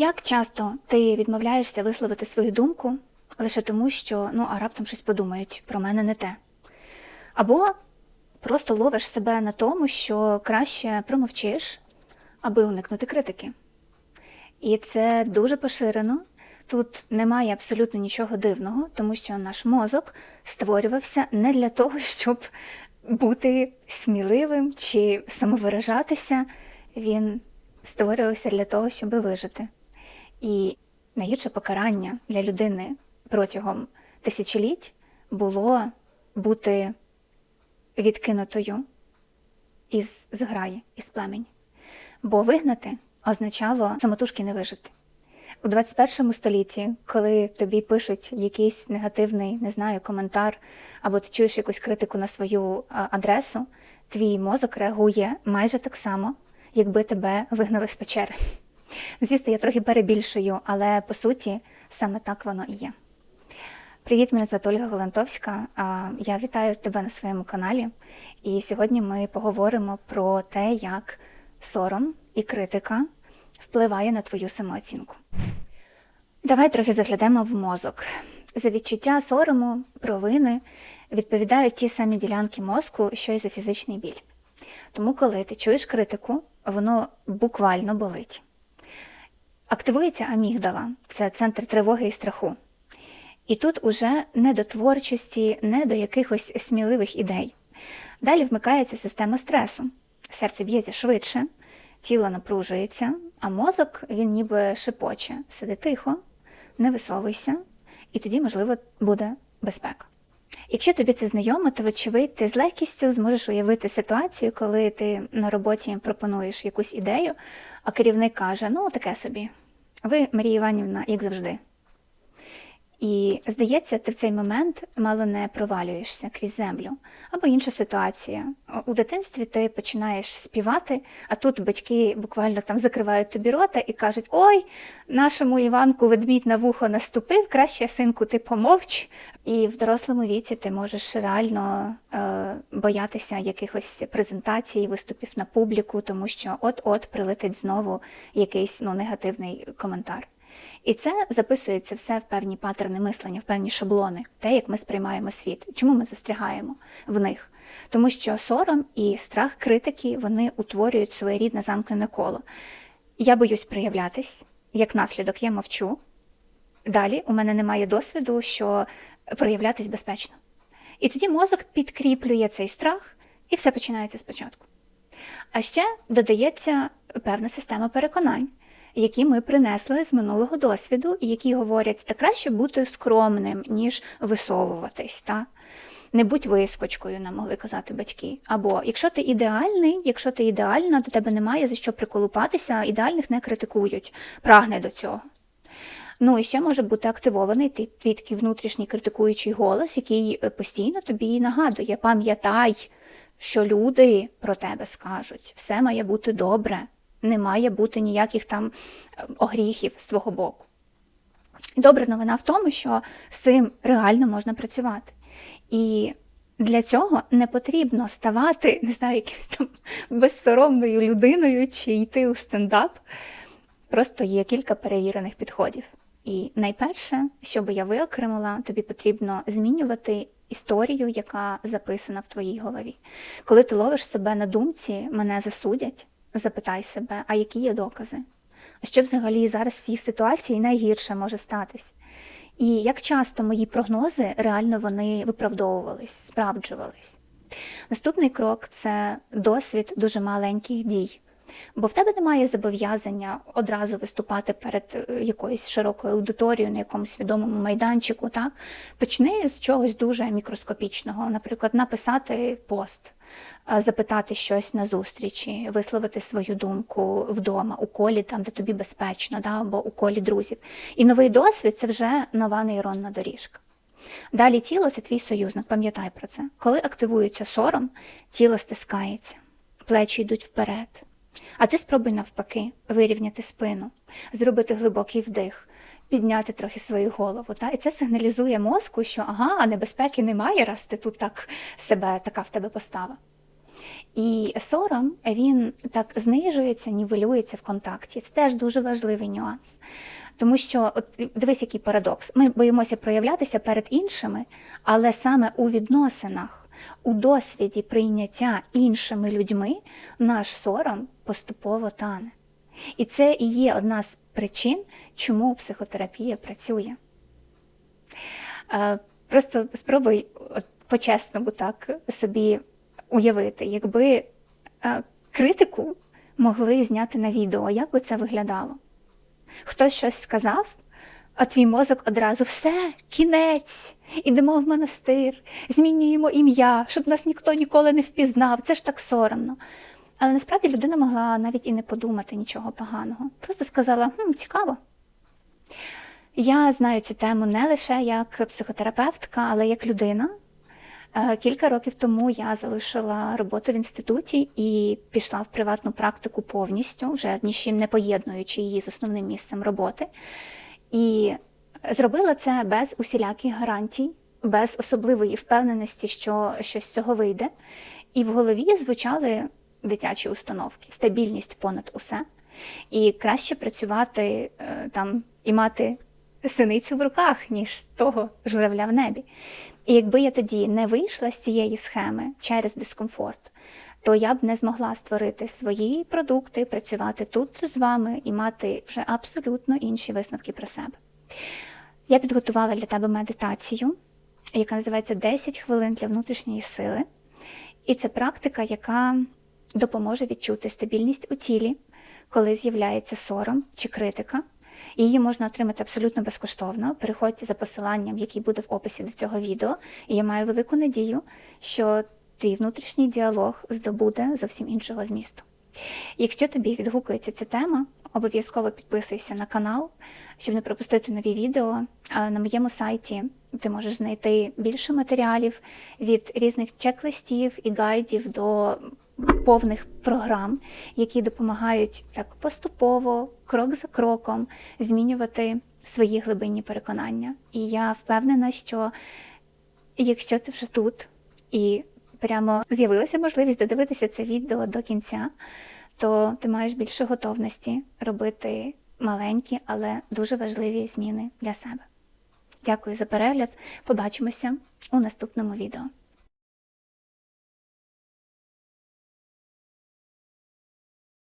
Як часто ти відмовляєшся висловити свою думку лише тому, що ну а раптом щось подумають про мене не те? Або просто ловиш себе на тому, що краще промовчиш, аби уникнути критики. І це дуже поширено. Тут немає абсолютно нічого дивного, тому що наш мозок створювався не для того, щоб бути сміливим чи самовиражатися. Він створювався для того, щоб вижити. І найгірше покарання для людини протягом тисячоліть було бути відкинутою із зграї, із племені. Бо вигнати означало самотужки не вижити. У 21 столітті, коли тобі пишуть якийсь негативний, не знаю, коментар, або ти чуєш якусь критику на свою адресу, твій мозок реагує майже так само, якби тебе вигнали з печери. Звісно, я трохи перебільшую, але по суті саме так воно і є. Привіт, мене звати Ольга Голантовська. Я вітаю тебе на своєму каналі. І сьогодні ми поговоримо про те, як сором і критика впливає на твою самооцінку. Давай трохи заглядемо в мозок. За відчуття сорому, провини відповідають ті самі ділянки мозку, що й за фізичний біль. Тому, коли ти чуєш критику, воно буквально болить. Активується амігдала це центр тривоги і страху. І тут уже не до творчості, не до якихось сміливих ідей. Далі вмикається система стресу. Серце б'ється швидше, тіло напружується, а мозок він ніби шепоче. Сиди тихо, не висовуйся, і тоді, можливо, буде безпека. Якщо тобі це знайомо, то вочевидь ти з легкістю зможеш уявити ситуацію, коли ти на роботі пропонуєш якусь ідею, а керівник каже: ну таке собі. Ви, Марія Іванівна, як завжди. І здається, ти в цей момент мало не провалюєшся крізь землю. Або інша ситуація. У дитинстві ти починаєш співати, а тут батьки буквально там закривають тобі рота і кажуть: Ой, нашому Іванку ведмідь на вухо наступив, краще синку, ти помовч. І в дорослому віці ти можеш реально е, боятися якихось презентацій, виступів на публіку, тому що от-от прилетить знову якийсь ну, негативний коментар. І це записується все в певні патерни мислення, в певні шаблони, те, як ми сприймаємо світ. Чому ми застрягаємо в них? Тому що сором і страх критики вони утворюють своєрідне замкнене коло. Я боюсь проявлятись, як наслідок, я мовчу. Далі у мене немає досвіду, що проявлятись безпечно. І тоді мозок підкріплює цей страх, і все починається спочатку. А ще додається певна система переконань які ми принесли з минулого досвіду, і які говорять, та краще бути скромним, ніж висовуватись. Та? Не будь вискочкою, нам могли казати батьки. Або якщо ти ідеальний, якщо ти ідеальна, до тебе немає за що приколупатися, ідеальних не критикують, прагне до цього. Ну і ще може бути активований твій такий внутрішній критикуючий голос, який постійно тобі нагадує: пам'ятай, що люди про тебе скажуть, все має бути добре не має бути ніяких там е, огріхів з твого боку. Добра новина в тому, що з цим реально можна працювати. І для цього не потрібно ставати, не знаю, якимось там безсоромною людиною чи йти у стендап. Просто є кілька перевірених підходів. І найперше, що би я виокремила, тобі потрібно змінювати історію, яка записана в твоїй голові. Коли ти ловиш себе на думці, мене засудять, Запитай себе, а які є докази? А що взагалі зараз в цій ситуації найгірше може статись? І як часто мої прогнози реально вони виправдовувались, справджувались? Наступний крок це досвід дуже маленьких дій. Бо в тебе немає зобов'язання одразу виступати перед е, якоюсь широкою аудиторією на якомусь відомому майданчику. Так? Почни з чогось дуже мікроскопічного, наприклад, написати пост, запитати щось на зустрічі, висловити свою думку вдома, у колі, там, де тобі безпечно, да? або у колі друзів. І новий досвід це вже нова нейронна доріжка. Далі тіло це твій союзник, пам'ятай про це. Коли активується сором, тіло стискається, плечі йдуть вперед. А ти спробуй навпаки вирівняти спину, зробити глибокий вдих, підняти трохи свою голову. Та? І це сигналізує мозку, що ага, небезпеки немає, раз ти тут так себе, така в тебе постава. І сором він так знижується, нівелюється в контакті. Це теж дуже важливий нюанс. Тому що, от дивись, який парадокс. Ми боїмося проявлятися перед іншими, але саме у відносинах, у досвіді прийняття іншими людьми наш сором поступово тане. І це і є одна з причин, чому психотерапія працює. Е, Просто спробуй по-чесному так собі уявити, якби е, критику могли зняти на відео, як би це виглядало? Хтось щось сказав, а твій мозок одразу все, кінець, ідемо в монастир, змінюємо ім'я, щоб нас ніхто ніколи не впізнав. Це ж так соромно. Але насправді людина могла навіть і не подумати нічого поганого. Просто сказала: хм, цікаво. Я знаю цю тему не лише як психотерапевтка, але як людина. Е, Кілька років тому я залишила роботу в інституті і пішла в приватну практику повністю, вже нічим не поєднуючи її з основним місцем роботи. І зробила це без усіляких гарантій, без особливої впевненості, що щось з цього вийде. І в голові звучали дитячі установки, стабільність понад усе. І краще працювати е, там і мати синицю в руках, ніж того журавля в небі. І якби я тоді не вийшла з цієї схеми через дискомфорт, то я б не змогла створити свої продукти, працювати тут з вами і мати вже абсолютно інші висновки про себе. Я підготувала для тебе медитацію, яка називається 10 хвилин для внутрішньої сили. І це практика, яка допоможе відчути стабільність у тілі, коли з'являється сором чи критика. Її можна отримати абсолютно безкоштовно. Переходьте за посиланням, який буде в описі до цього відео. І я маю велику надію, що твій внутрішній діалог здобуде зовсім іншого змісту. Якщо тобі відгукується ця тема, обов'язково підписуйся на канал, щоб не пропустити нові відео. На моєму сайті ти можеш знайти більше матеріалів від різних чек-листів і гайдів до повних програм, які допомагають так поступово, крок за кроком, змінювати свої глибинні переконання. І я впевнена, що якщо ти вже тут і прямо з'явилася можливість додивитися це відео до кінця, то ти маєш більше готовності робити маленькі, але дуже важливі зміни для себе. Дякую за перегляд. Побачимося у наступному відео.